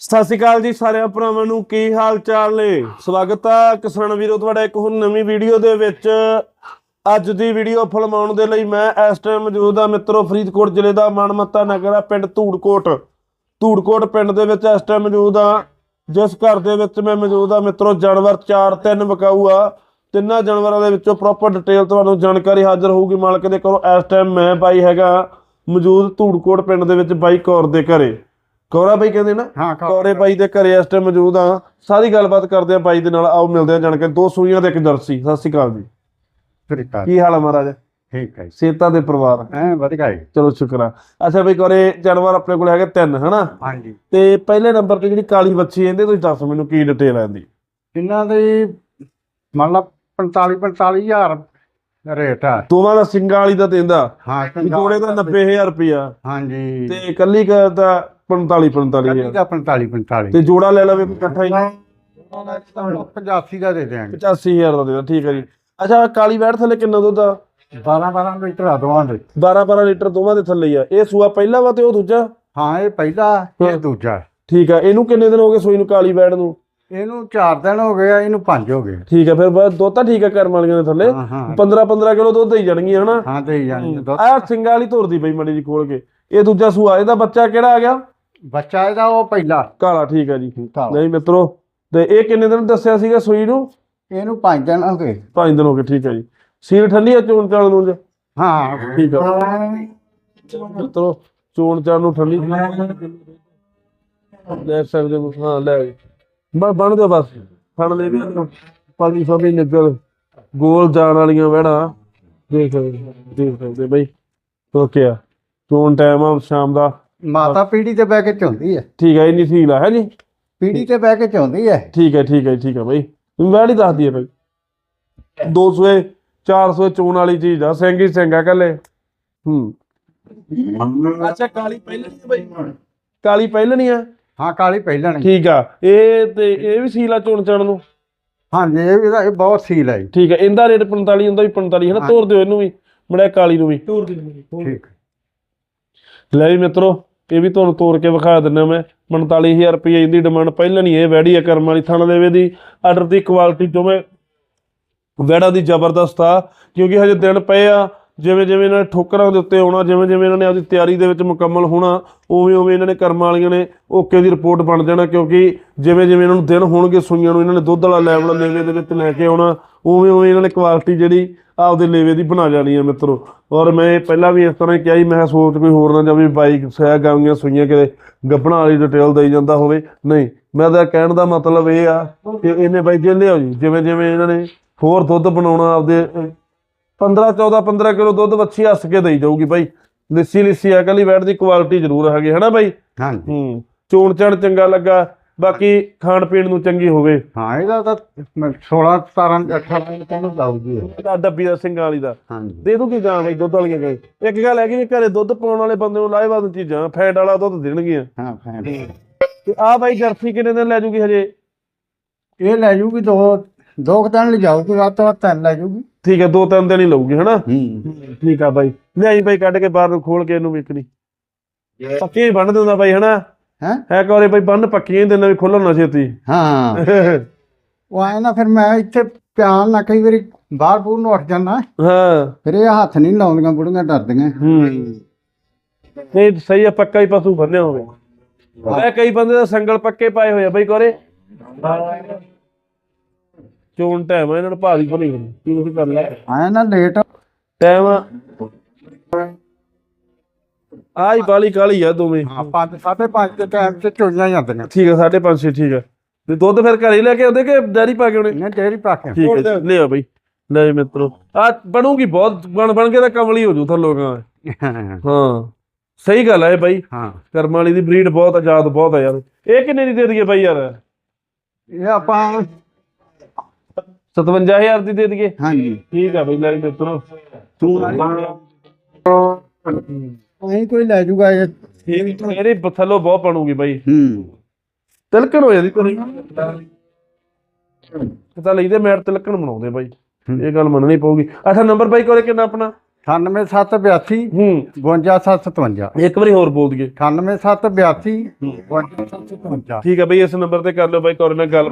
ਸਤਿ ਸ਼੍ਰੀ ਅਕਾਲ ਜੀ ਸਾਰਿਆਂ ਭਰਾਵਾਂ ਨੂੰ, ਕੀ ਹਾਲ ਚਾਲ ਨੇ? ਸਵਾਗਤ ਆ ਕਿਸਾਨ ਵੀਰੋ, ਤੁਹਾਡਾ ਇੱਕ ਹੋਰ ਨਵੀਂ ਵੀਡੀਓ ਦੇ ਵਿੱਚ। ਅੱਜ ਦੀ ਵੀਡੀਓ ਫਿਲਮਾਉਣ ਦੇ ਲਈ ਮੈਂ ਇਸ ਟਾਈਮ ਮੌਜੂਦ ਆ ਮਿੱਤਰੋ, ਫਰੀਦਕੋਟ ਜ਼ਿਲ੍ਹੇ ਦਾ ਮਾਨਮੱਤਾ ਨਗਰ ਆ, ਪਿੰਡ ਧੂੜਕੋਟ। ਧੂੜਕੋਟ ਪਿੰਡ ਦੇ ਵਿੱਚ ਇਸ ਟਾਈਮ ਮੌਜੂਦ ਆ। ਜਿਸ ਘਰ ਦੇ ਵਿੱਚ ਮੈਂ ਮੌਜੂਦ ਆ ਮਿੱਤਰੋ, ਜਾਨਵਰ 4-3 ਵਿਕਾਊ ਆ। ਤਿੰਨਾਂ ਜਾਨਵਰਾਂ ਦੇ ਵਿੱਚੋਂ ਪ੍ਰੋਪਰ ਡਿਟੇਲ ਤੁਹਾਨੂੰ ਜਾਣਕਾਰੀ ਹਾਜ਼ਰ ਹੋਊਗੀ। ਮਾਲਕ ਦੇ ਕੋਲ ਇਸ ਟਾਈਮ ਮੈਂ ਬਾਈ ਹੈਗਾ, ਮੌਜੂਦ ਧੂੜਕੋਟ ਪਿੰਡ ਦੇ ਵਿੱਚ ਬਾਈ ਕੌਰ ਦੇ ਘਰੇ। ਕੌਰਾ ਬਾਈ ਕਹਿੰਦੇ ਨਾ ਹਾਂ ਕੌਰੇ। ਬਾਈ ਦੇ ਘਰੇ ਇਸ ਟਾਈਮ ਮੌਜੂਦ ਆ ਸਾਰੀ ਗੱਲਬਾਤ ਕਰਦੇ ਆ ਬਾਈ ਦੇ ਨਾਲ ਆਓ ਮਿਲਦੇ ਆ ਜਾਣਕਾਰੀ। ਦੋ ਸੂਈਆਂ ਤੇ ਇੱਕ ਜਰਸੀ। ਸਤਿ ਸ਼੍ਰੀ ਅਕਾਲ ਜੀ। ਕੀ ਹਾਲ ਆ ਮਹਾਰਾਜ? ਠੀਕ ਹੈ ਸੇਤਾ ਦੇ ਪਰਿਵਾਰ। ਐ ਵਧੀਆ ਹੈ ਚਲੋ ਸ਼ੁਕਰ ਅੱਛਾ ਬਈ ਕੌਰੇ ਜਾਨਵਰ ਆਪਣੇ ਕੋਲ ਹੈਗੇ ਤਿੰਨ ਹਨਾ? ਹਾਂਜੀ। ਤੇ ਪਹਿਲੇ ਨੰਬਰ ਤੇ ਜਿਹੜੀ ਕਾਲੀ ਬੱਚੀ ਇਹਦੇ ਤੁਸੀਂ ਦੱਸ ਮੈਨੂੰ ਕੀ ਡਿਟੇਲ ਆਂਦੀ ਇਹਨਾਂ ਦੀ ਮੰਨ ਲਾ 45 45000 ਰੇਟ ਆ। ਦੋਵਾਂ ਦਾ ਸਿੰਗਾਂ ਵਾਲੀ ਦਾ ਦਿੰਦਾ। ਹਾਂ ਜੋੜੇ ਦਾ 90000 ਰੁਪਿਆ ਹਾਂਜੀ। ਤੇ ਇਕੱਲੀ ਕ ਦਾ 45 ਕੱਲੀ 45000 ਦਾ 45 45 ਤੇ ਜੋੜਾ ਲੈ ਲਵੇ ਇਕੱਠਾ ਹੀ? 85 ਦਾ ਦੇ ਦੇਾਂਗੇ 85000 ਦਾ ਦੇਣਾ ਠੀਕ ਹੈ ਜੀ। ਅੱਛਾ ਕਾਲੀ ਬੈੜ ਥੱਲੇ ਕਿੰਨਾ ਦੁੱਧ ਆ? 12 12 ਲੀਟਰ ਆ ਦੋਵਾਂ ਦੇ। 12 12 ਲੀਟਰ ਦੋਵਾਂ ਦੇ ਥੱਲੇ ਹੀ ਆ। ਇਹ ਸੂਆ ਪਹਿਲਾ ਵਾ ਤੇ ਉਹ ਦੂਜਾ? ਹਾਂ ਇਹ ਪਹਿਲਾ ਇਹ ਦੂਜਾ। ਠੀਕ ਆ ਇਹਨੂੰ ਕਿੰਨੇ ਦਿਨ ਹੋ ਗਏ ਸੂਈ ਨੂੰ ਕਾਲੀ ਬੈੜ ਨੂੰ? ਇਹਨੂੰ 4 ਦਿਨ ਹੋ ਗਏ ਆ, ਇਹਨੂੰ 5 ਹੋ ਗਏ। ਠੀਕ ਆ ਫਿਰ ਬਸ ਦੁੱਧ ਤਾਂ ਠੀਕ ਆ ਕਰਮ ਵਾਲੀਆਂ ਦੇ ਥੱਲੇ। ਹਾਂ ਹਾਂ। 15 15 ਕਿਲੋ ਦੁੱਧ ਹੀ ਜਾਣਗੀਆਂ ਹਨਾ? ਹਾਂ ਤੇ ਜਾਣੀ ਦੁੱਧ। ਆ ਸਿੰਗਾ ਵਾਲੀ ਧੁਰਦੀ ਬਈ ਮੜੀ ਜੀ ਖੋਲ ਕੇ। ਇਹ ਦੂਜਾ ਸੂਆ ਇਹਦਾ ਬੱਚਾ ਕਿਹੜਾ ਆ ਗਿਆ? ਬੱਚਾ ਇਹਦਾ ਉਹ ਪਹਿਲਾ। ਕਾਲਾ ਠੀਕ ਆ ਜੀ। ਕਾਲਾ। ਨਹੀਂ ਮਿੱਤਰੋ ਤੇ ਇਹ ਕਿੰਨੇ ਦਿਨ ਦੱਸਿਆ ਸੀਗਾ ਸੂਈ ਨੂੰ? ਇਹਨੂੰ 5 ਦਿਨ ਹੋ ਗਏ। 5 ਦਿਨ ਹੋ ਗਏ ਠੀਕ ਆ ਜੀ। ਸੀਲ ਠੰਡੀ ਆ ਚੋਣ ਚਾਲ ਨੂੰ ਜੀ? ਹਾਂ। ਠੀਕ ਆ। ਮਿੱਤਰੋ ਚੋਣ ਚਾਲ ਨੂੰ ਠੰਡੀ। ਲੈ ਸਕਦੇ ਹੋ ਹਾਂ ਲੈ ਬਸ ਬਣ ਦਿਓ ਬਸ। ਫੜ ਲੈ ਵੀ ਪਾਣੀ ਫਾਬੀ ਨਿਕਲ ਗੋਲ ਜਾਣ ਵਾਲੀਆਂ ਵੜਾ ਦੇਖ ਸਕਦੇ ਦੇਖ ਸਕਦੇ ਬਈ। ਓਕੇ ਆ। ਚੋਣ ਟਾਈਮ ਆ ਸ਼ਾਮ ਦਾ। ਮਾਤਾ ਪੀੜੀ ਤੇ ਬਹਿ ਕੇ ਚੁੰਦੀ ਹੈ ਠੀਕ ਹੈ ਇੰਨੀ ਸੀਲ ਆ ਹੈ ਜੀ ਪੀੜੀ ਤੇ ਬਹਿ ਕੇ ਚੁੰਦੀ ਹੈ ਠੀਕ ਹੈ ਠੀਕ ਹੈ ਠੀਕ ਹੈ ਬਈ। ਵੈੜੀ ਦੱਸ ਦਈਏ ਬਈ। 200 400 ਚੋਣ ਵਾਲੀ ਚੀਜ਼ ਆ ਸਿੰਗੀ ਸਿੰਗਾ ਕੱਲੇ ਹੂੰ। ਅੱਛਾ ਕਾਲੀ ਪਹਿਲਣੀ ਆ ਬਈ। ਕਾਲੀ ਪਹਿਲਣੀ ਆ? ਹਾਂ ਕਾਲੀ ਪਹਿਲਾਂ ਨਹੀਂ ਠੀਕ ਆ। ਇਹ ਤੇ ਇਹ ਵੀ ਸੀਲਾ ਚੋਣ ਚਣ ਨੂੰ? ਹਾਂਜੀ ਇਹ ਵੀ ਇਹ ਬਹੁਤ ਸੀਲ ਹੈ ਜੀ। ਠੀਕ ਹੈ ਇਹਦਾ ਰੇਟ 45 ਹੁੰਦਾ ਵੀ 45 ਹੈ। ਨਾ ਤੋਰ ਦਿਓ ਇਹਨੂੰ ਵੀ ਮੜਿਆ ਕਾਲੀ ਨੂੰ ਵੀ। ਠੀਕ। ਲੈ ਵੀ ਮਿੱਤਰੋ, ਇਹ ਵੀ ਤੁਹਾਨੂੰ ਤੋੜ ਕੇ ਵਿਖਾ ਦਿੰਦਾ ਮੈਂ। 45000 ਰੁਪਏ ਇਹਦੀ ਡਿਮਾਂਡ ਪਹਿਲਾਂ ਨਹੀਂ, ਇਹ ਵੈੜੀ ਆ ਕਰਮ ਵਾਲੀ ਥਾਣਾ ਦੇਵੇ ਦੀ। ਆਰਡਰ ਦੀ ਕੁਆਲਿਟੀ ਦੋਵੇਂ ਵੈੜਾ ਦੀ ਜ਼ਬਰਦਸਤ ਆ, ਕਿਉਂਕਿ ਹਜੇ ਦਿਨ ਪਏ ਆ ਜਿਵੇਂ ਜਿਵੇਂ ਇਹਨਾਂ ਨੇ ਠੋਕਰਾਂ ਦੇ ਉੱਤੇ ਆਉਣਾ ਜਿਵੇਂ ਜਿਵੇਂ ਇਹਨਾਂ ਨੇ ਆਪਦੀ ਤਿਆਰੀ ਦੇ ਵਿੱਚ ਮੁਕੰਮਲ ਹੋਣਾ ਉਵੇਂ ਉਵੇਂ ਇਹਨਾਂ ਨੇ ਕਰਮ ਵਾਲੀਆਂ ਨੇ ਓਕੇ ਦੀ ਰਿਪੋਰਟ ਬਣ ਜਾਣਾ, ਕਿਉਂਕਿ ਜਿਵੇਂ ਜਿਵੇਂ ਇਹਨਾਂ ਨੂੰ ਦਿਨ ਹੋਣਗੇ, ਸੂਈਆਂ ਨੂੰ ਇਹਨਾਂ ਨੇ ਦੁੱਧ ਵਾਲਾ ਲੈਵਲ ਲੇਵੇ ਦੇ ਵਿੱਚ ਲੈ ਕੇ ਆਉਣਾ ਉਵੇਂ ਉਵੇਂ ਇਹਨਾਂ ਨੇ ਕੁਆਲਿਟੀ ਜਿਹੜੀ ਆਪਦੇ ਲੇਵੇ ਦੀ ਬਣਾ ਜਾਣੀ ਹੈ ਮਿੱਤਰੋ। ਔਰ ਮੈਂ ਪਹਿਲਾਂ ਵੀ ਇਸ ਤਰ੍ਹਾਂ ਹੀ ਕਿਹਾ ਸੀ ਮੈਂ ਸੋਚ ਕੋਈ ਹੋਰ ਨਾ ਜਾਵੇ ਬਾਈਕ ਸਹਿ ਗਾਉਂਗੀਆਂ ਸੂਈਆਂ ਕਿਤੇ ਗੱਭਣਾ ਵਾਲੀ ਡਿਟੇਲ ਦੇਈ ਜਾਂਦਾ ਹੋਵੇ। ਨਹੀਂ ਮੈਂ ਤਾਂ ਕਹਿਣ ਦਾ ਮਤਲਬ ਇਹ ਆ ਕਿ ਇਹਨੇ ਬਾਈ ਜੇ ਲਿਆਓ ਜੀ ਜਿਵੇਂ ਜਿਵੇਂ ਇਹਨਾਂ ਨੇ ਹੋਰ ਦੁੱਧ ਬਣਾਉਣਾ ਆਪਦੇ ਅਹ, 15 14 15 ਕਿਲੋ ਦੁੱਧ ਵੱਛੀ ਹੱਸ ਕੇ ਦੇਈ ਜਾਊਗੀ ਬਾਈ। ਲਿੱਸੀ ਲਿੱਸੀ ਆ ਕੱਲੀ ਬੈਠ ਦੀ ਕੁਆਲਿਟੀ ਜ਼ਰੂਰ ਹੈਗੀ ਹਨਾ ਬਾਈ? ਹਾਂਜੀ। ਹੂੰ ਚੋਣ ਚਣ ਚੰਗਾ ਲੱਗਾ। ਬਾਕੀ ਖਾਣ ਪੀਣ ਨੂੰ ਚੰਗੀ ਹੋਵੇ। ਹਾਂ ਇਹਦਾ ਤਾਂ ਮੈਂ 16 17 18 ਕਿਲੋ ਲਾਉਗੀ ਦਾ ਡੱਬੀ ਦਾ ਸਿੰਘਾਂ ਵਾਲੀ ਦਾ। ਹਾਂਜੀ। ਦੇ ਦੂਗੀ ਗਾਂ ਬਈ ਦੁੱਧ ਵਾਲੀਆਂ ਗਾਂ ਇੱਕ ਗੱਲ ਹੈਗੀ ਵੀ ਘਰੇ ਦੁੱਧ ਪਾਉਣ ਵਾਲੇ ਬੰਦੇ ਨੂੰ ਲਾਹੇਵੰਦ ਚੀਜ਼ਾਂ ਫੈਟ ਵਾਲਾ ਦੁੱਧ ਦੇਣਗੀਆਂ। ਹਾਂ ਫੈਨ ਤੇ ਆ ਬਾਈ ਜਰਸੀ ਕਿੰਨੇ ਦਿਨ ਲੈ ਜੂਗੀ ਹਜੇ? ਇਹ ਲੈ ਜੂਗੀ ਦੋ ਦੋ ਕੁ ਦਿਨ ਲੈ ਜਾਊਗੀ ਵੱਧ ਤੋਂ ਵੱਧ ਤਿੰਨ ਲੈ ਜੂਗੀ। ਠੀਕ ਹੈ ਦੋ ਤਿੰਨ ਦਿਨ ਹੀ ਲਊਗੀ ਹਨਾ? ਹੂੰ। ਠੀਕ ਆ ਬਾਈ। ਲਿਆਈ ਬਾਈ ਕੱਢ ਕੇ ਬਾਹਰ ਨੂੰ ਖੋਲ ਕੇ ਇਹਨੂੰ ਵਿਕਣੀ ਪੱਕੀਆਂ ਹੀ ਬੰਨ ਦਿੰਦਾ ਬਾਈ ਹਨਾ? ਹੈਂ? ਹੈ ਕੋਰੇ ਬਾਈ ਬੰਨ ਪੱਕੀਆਂ ਹੀ ਦਿੰਦਾ ਵੀ ਖੋਲਣ ਨਾ ਛੇਤੀ। ਹਾਂ। ਉਹ ਆਏ ਨਾ ਫਿਰ ਮੈਂ ਇੱਥੇ ਪਿਆਨ ਨਾ ਕਈ ਵਾਰੀ ਬਾਹਰ ਬੂਰ ਨੂੰ ਉੱਠ ਜਾਂਦਾ। ਹਾਂ। ਫਿਰ ਇਹ ਹੱਥ ਨਹੀਂ ਲਾਉਂਦੀਆਂ ਬੁੜੀਆਂ ਡਰਦੀਆਂ। ਹੂੰ। ਨਹੀਂ ਸਹੀ ਆ ਪੱਕਾ ਹੀ ਪਸ਼ੂ ਬੰਨਿਆ ਹੋਵੇ। ਮੈਂ ਕਈ ਬੰਦੇ ਦਾ ਸੰਗਲ ਪੱਕੇ ਪਾਏ ਹੋਏ ਆ ਬਾਈ ਕੋਰੇ। ਚੋਣ ਟਾਈਮ ਆ ਇਹਨਾਂ ਨੂੰ ਭਾਰੀ ਹੋਣੀ ਕੀ ਤੁਸੀਂ ਕਰ ਲੈ ਆਏ ਨਾ ਲੇਟ ਟਾਈਮ ਆਈ ਬਾਲੀ ਕਾਲੀ ਆ ਦੋਵੇਂ। ਹਾਂ 5 5:30 ਦੇ ਟਾਈਮ ਤੇ ਚੋਈਆਂ ਜਾਂਦੀਆਂ। ਠੀਕ ਆ 5.5 ਠੀਕ ਆ। ਤੇ ਦੁੱਧ ਫਿਰ ਘਰੇ ਲੈ ਕੇ ਆਉਂਦੇ ਕਿ ਡੈਰੀ ਪਾ ਕੇ ਆਉਣੇ? ਇਹਨਾਂ ਡੇਰੀ ਪਾ ਕੇ ਠੀਕ ਹੈ ਲਿਆ ਬਈ। ਲੈ ਮਿੱਤਰੋ। ਆ ਬਣੂਗੀ ਬਹੁਤ ਬਣ ਬਣ ਕੇ ਤਾਂ ਕਮਲੀ ਹੋ ਜੂ ਥਾ ਲੋਕਾਂ ਹਾਂ। ਸਹੀ ਗੱਲ ਹੈ ਬਾਈ। ਹਾਂ। ਕਰਮ ਵਾਲੀ ਦੀ ਬਰੀਡ ਬਹੁਤ ਆਜ਼ਾਦ ਬਹੁਤ ਆ ਯਾਰ। ਇਹ ਕਿੰਨੇ ਦੀ ਦੇ ਦਈਏ ਬਾਈ ਯਾਰ? ਇਹ ਆਪਾਂ 57000 ਦੀ ਦੇ ਦਈਏ। ਹਾਂਜੀ। ਠੀਕ ਆ ਬਈ ਲੈ ਮਿੱਤਰੋ। ਤੂੰ ਅਸੀਂ ਕੋਈ ਲੈ ਜੂਗਾ ਇਹ। ਠੀਕ ਇਹਦੇ ਥੱਲੋਂ ਬਹੁਤ ਬਣੂਗੀ ਬਾਈ। ਹੂੰ। ਤਿਲਕਣ ਹੋ ਜਾਂਦੀ ਕੋਈ ਪਤਾ ਲਈਦੇ ਮੈਟ ਤਿਲਕਣ ਬਣਾਉਂਦੇ ਬਾਈ। ਇਹ ਗੱਲ ਮੰਨਣੀ ਪਊਗੀ। ਅੱਛਾ ਨੰਬਰ ਬਾਈ ਕੋਲੇ ਕਿੰਨਾ ਆਪਣਾ? 98782 ਹੂੰ। 52757 ਇੱਕ ਵਾਰੀ ਹੋਰ ਬੋਲ ਦਈਏ। 98782 52757 ਠੀਕ ਹੈ ਬਈ ਇਸ ਨੰਬਰ ਤੇ ਕਰ ਲਿਓ ਬਾਈ ਕੋਰੇ ਨਾਲ ਗੱਲ।